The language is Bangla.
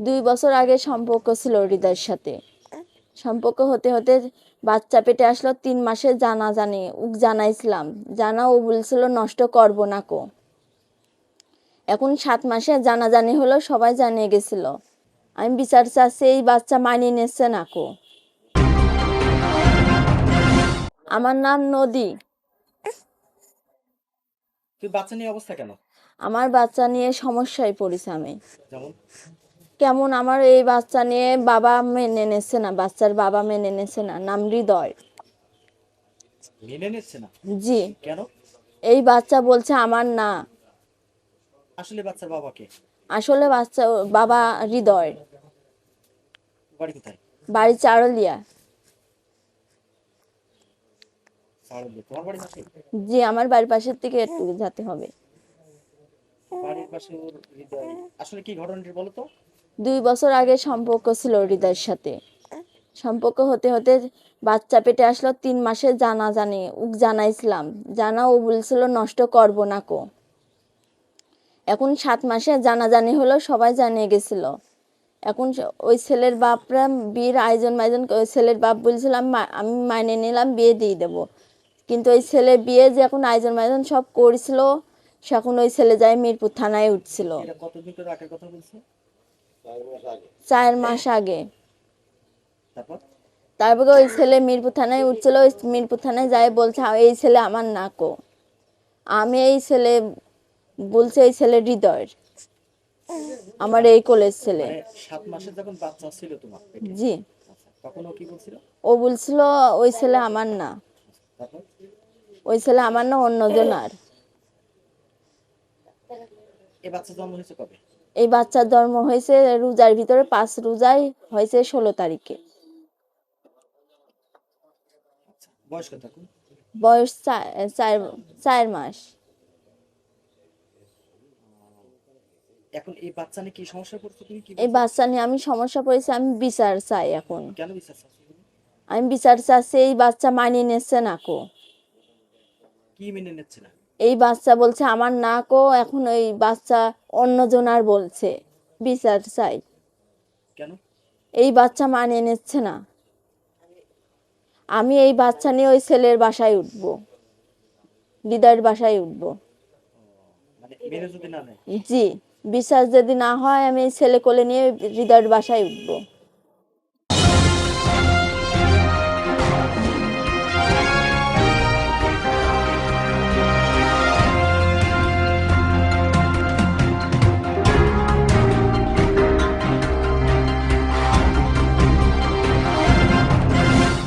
দুই বছর আগে সম্পর্ক ছিল হৃদয়ের সাথে। সম্পর্ক হতে হতে বাচ্চা পেটে আসলো তিন মাসে জানা জানি উক জানাইছিলাম। জানা ও বলছিল নষ্ট করব না কো। এখন সাত মাসে জানাজানি হলো সবাই জানিয়ে গেছিল। আমি বিচার চাচ্ছি এই বাচ্চা মানিয়ে নিচ্ছে না কো। আমার নাম নদী। তুই বাচ্চা নিয়ে অবস্থা কেন? আমার বাচ্চা নিয়ে সমস্যায় পড়েছি আমি। যেমন? কেমন আমার এই বাচ্চা নিয়ে বাবা মেনে নিচ্ছে না বাচ্চার বাবা মেনে নেছে না নাম হৃদয়। মেনে নিচ্ছে না? জি। কেন? এই বাচ্চা বলছে আমার না। আসলে বাচ্চার বাবাকে আসলে বাচ্চা বাবা হৃদয়। বাড়ি কোথায়? বাড়ি চারলিয়া। জি আমার বাড়ির পাশের থেকে একটু যেতে হবে। বাড়ির পাশে আসলে কি ঘটনাটি বলো তো? দুই বছর আগে সম্পর্ক ছিল হৃদয়ের সাথে। সম্পর্ক হতে হতে বাচ্চা পেটে আসলো তিন মাসে জানা জানি উক জানাইছিলাম, জানা ও বলছিল, নষ্ট করব না কো। এখন সাত মাসে জানাজানি হলো, সবাই জানিয়ে গেছিল। এখন ওই ছেলের বাপরা বিয়ের আয়োজন মাইজন ওই ছেলের বাপ বলছিলাম "মা- আমি মাইনে নিলাম, বিয়ে দিয়ে দেবো। কিন্তু ওই ছেলে বিয়ে যে এখন আয়োজন মাইজন সব করছিল, সে এখন ওই ছেলে যায় মিরপুর থানায় উঠছিল। চার মাস আগে। তারপর? ওই ছেলে মিরপুর থানায় উঠছিল ওই মিরপুর থানায় যায় বলছে এই ছেলে আমার নাকো। আমি এই ছেলে বলছে এই ছেলে হৃদয়ের। আমার এই কলেজ ছেলে। মানে সাত মাসে যখন বাচ্চা ছিল তোমার জি। আচ্ছা, তখন ও কি বলছিল? ও বলছিল ওই ছেলে আমার না। ওই ছেলে আমার না অন্যজনার এ বাচ্চা জন্ম হয়েছে কবে? এই বাচ্চার জন্ম হয়েছে রোজার ভিতরে পাঁচ রোজায় হয়েছে ষোলো তারিখে। আচ্ছা বয়স চার মাস। এখন এই বাচ্চা নিয়ে কি সমস্যা পড়ছো তুমি? কি এই বাচ্চা নিয়ে আমি সমস্যা পড়েছি আমি বিচার চাই এখন। কেন বিশ্বাস আছে আমি বিচার চাচ্ছি এই বাচ্চা মানিয়ে নিচ্ছে না কো। কি মেনে নিচ্ছে না? এই বাচ্চা বলছে আমার না কো এখন ওই বাচ্চা অন্যজনার বলছে বিচার চাই। কেন? এই বাচ্চা মানিয়ে নিচ্ছে না। আমি এই বাচ্চা নিয়ে ওই ছেলের বাসায় উঠব হৃদয়ের বাসায় উঠব। মানে জি বিশ্বাস যদি না হয় আমি এই ছেলে কোলে নিয়ে হৃদয়ের বাসায় উঠব।